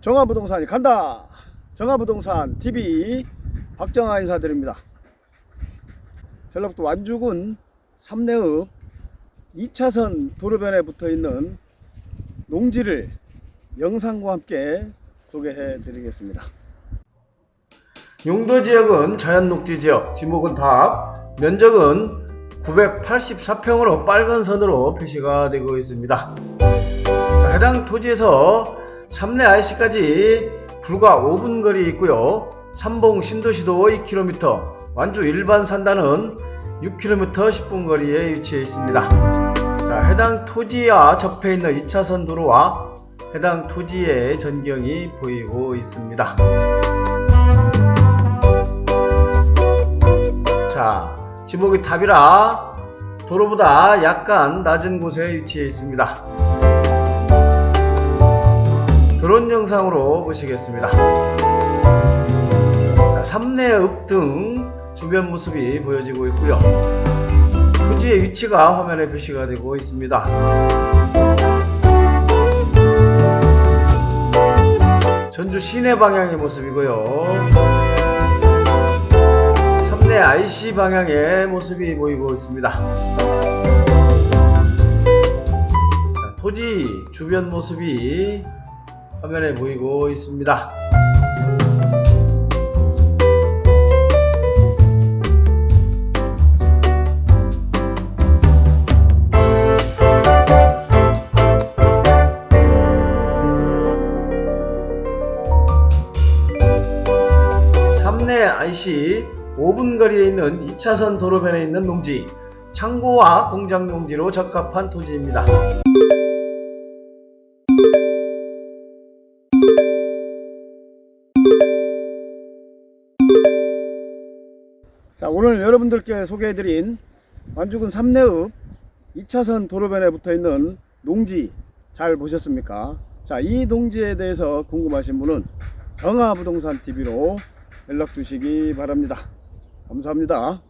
정화부동산이 간다. 정화부동산 TV 박정아 인사드립니다. 전라북도 완주군 삼내읍 2차선 도로변에 붙어 있는 농지를 영상과 함께 소개해 드리겠습니다. 용도 지역은 자연 녹지 지역, 지목은 답, 면적은 984평으로 빨간 선으로 표시가 되고 있습니다. 자, 해당 토지에서 삼내 IC까지 불과 5분 거리 있고요. 삼봉 신도시도 2km, 완주 일반 산단은 6km 10분 거리에 위치해 있습니다. 자, 해당 토지와 접해 있는 2차선 도로와 해당 토지의 전경이 보이고 있습니다. 자, 지목이 탑이라 도로보다 약간 낮은 곳에 위치해 있습니다. 영상으로 보시겠습니다. 자, 삼내읍 등 주변 모습이 보여지고 있고요. 토지의 위치가 화면에 표시가 되고 있습니다. 전주 시내 방향의 모습이고요. 삼내 IC 방향의 모습이 보이고 있습니다. 자, 토지 주변 모습이 화면에 보이고 있습니다. 삼내 IC 5분 거리에 있는 2차선 도로변에 있는 농지, 창고와 공장 농지로 적합한 토지입니다. 자, 오늘 여러분들께 소개해드린 완주군 삼내읍 2차선 도로변에 붙어 있는 농지 잘 보셨습니까? 자, 이 농지에 대해서 궁금하신 분은 정화부동산 TV로 연락 주시기 바랍니다. 감사합니다.